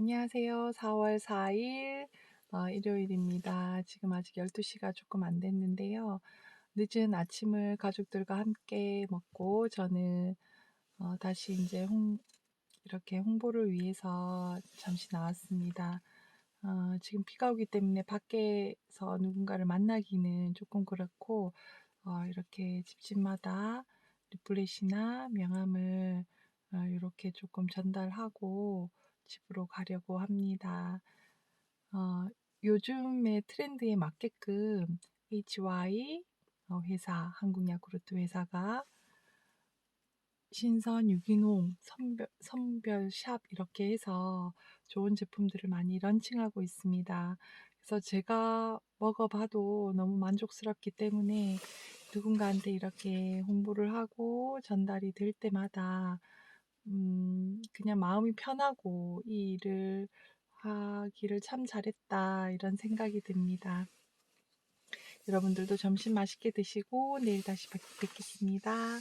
안녕하세요. 4월 4일 어, 일요일입니다. 지금 아직 12시가 조금 안 됐는데요. 늦은 아침을 가족들과 함께 먹고 저는 어, 다시 이제 홍, 이렇게 홍보를 위해서 잠시 나왔습니다. 어, 지금 비가 오기 때문에 밖에서 누군가를 만나기는 조금 그렇고 어, 이렇게 집집마다 리플렛이나 명함을 어, 이렇게 조금 전달하고 집으로 가려고 합니다. 어, 요즘의 트렌드에 맞게끔 HY 어, 회사, 한국야쿠르트 회사가 신선 유기농 선별, 선별 샵 이렇게 해서 좋은 제품들을 많이 런칭하고 있습니다. 그래서 제가 먹어봐도 너무 만족스럽기 때문에 누군가한테 이렇게 홍보를 하고 전달이 될 때마다 음, 그냥 마음이 편하고 이 일을 하기를 참 잘했다 이런 생각이 듭니다. 여러분들도 점심 맛있게 드시고 내일 다시 뵙- 뵙겠습니다.